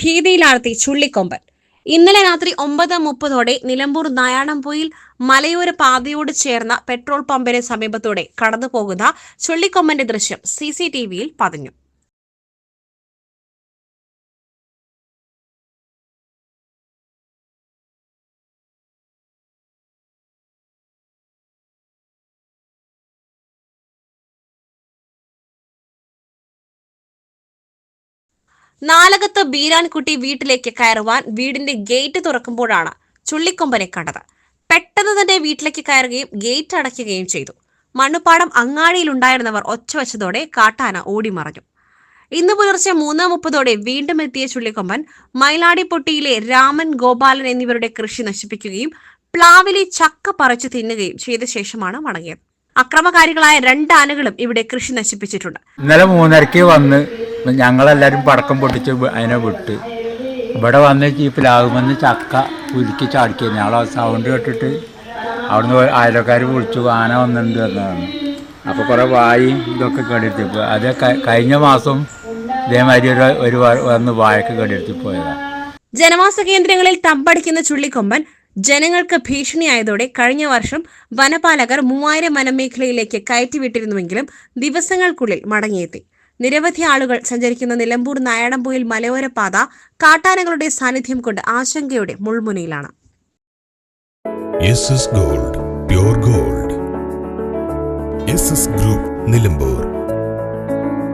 ഭീതിയിലാഴ്ത്തി ചുള്ളിക്കൊമ്പൻ. ഇന്നലെ രാത്രി ഒമ്പത് മുപ്പതോടെ നിലമ്പൂർ നായാണംപൊയിൽ മലയോര പാതയോട് ചേർന്ന പെട്രോൾ പമ്പിന് സമീപത്തോടെ കടന്നുപോകുന്ന ചുള്ളിക്കൊമ്പന്റെ ദൃശ്യം സി സി ടി വിയിൽ പതിഞ്ഞു. നാലകത്ത് ബീരാൻകുട്ടി വീട്ടിലേക്ക് കയറുവാൻ വീടിന്റെ ഗേറ്റ് തുറക്കുമ്പോഴാണ് ചുള്ളിക്കൊമ്പനെ കണ്ടത്. പെട്ടെന്ന് തന്നെ വീട്ടിലേക്ക് കയറുകയും ഗേറ്റ് അടയ്ക്കുകയും ചെയ്തു. മണ്ണുപ്പാടം അങ്ങാടിയിലുണ്ടായിരുന്നവർ ഒച്ചവച്ചതോടെ കാട്ടാന ഓടിമറഞ്ഞു. ഇന്ന് പുലർച്ചെ മൂന്ന് മുപ്പതോടെ വീണ്ടും എത്തിയ ചുള്ളിക്കൊമ്പൻ മയിലാടിപ്പൊട്ടിയിലെ രാമൻ ഗോപാലൻ എന്നിവരുടെ കൃഷി നശിപ്പിക്കുകയും പ്ലാവിലെ ചക്ക പറിച്ചു തിന്നുകയും ചെയ്ത ശേഷമാണ് മടങ്ങിയത്. അക്രമകാരികളായ രണ്ട് ആനകളും ഇവിടെ കൃഷി നശിപ്പിച്ചിട്ടുണ്ട്. ഇന്നലെ മൂന്നരക്ക് വന്ന് ഞങ്ങളെല്ലാവരും പടക്കം പൊട്ടിച്ച് അതിനെ വിട്ട്. ഇവിടെ വന്ന് ഈ പ്ലാവുമെന്ന് ചക്ക ഉരുക്കി ചാടിക്കുക ഞങ്ങൾ സൗണ്ട് കേട്ടിട്ട് അവിടുന്ന് അയലക്കാർ വിളിച്ചു ആന വന്നിട്ടുണ്ട് എന്നതാണ് അപ്പോൾ കുറേ വായും ഇതൊക്കെ കേടെടുത്തിപ്പോൾ അത് കഴിഞ്ഞ മാസം ഇതേമാതിരി ഒരു ഒരു വന്ന് വായൊക്കെ കേടെടുത്തി പോയതാണ് ജനവാസ കേന്ദ്രങ്ങളിൽ തമ്പടിക്കുന്ന ചുള്ളിക്കൊമ്പൻ ജനങ്ങൾക്ക് ഭീഷണിയായതോടെ കഴിഞ്ഞ വർഷം വനപാലകർ മൂവായിരം വനമേഖലയിലേക്ക് കയറ്റിവിട്ടിരുന്നുവെങ്കിലും ദിവസങ്ങൾക്കുള്ളിൽ മടങ്ങിയെത്തി. നിരവധി ആളുകൾ സഞ്ചരിക്കുന്ന നിലമ്പൂർ നായടമ്പുയിൽ മലയോര പാത കാട്ടാനകളുടെ സാന്നിധ്യം കൊണ്ട് ആശങ്കയുടെ മുൾമുനയിലാണ്. Gold gold group Nilambur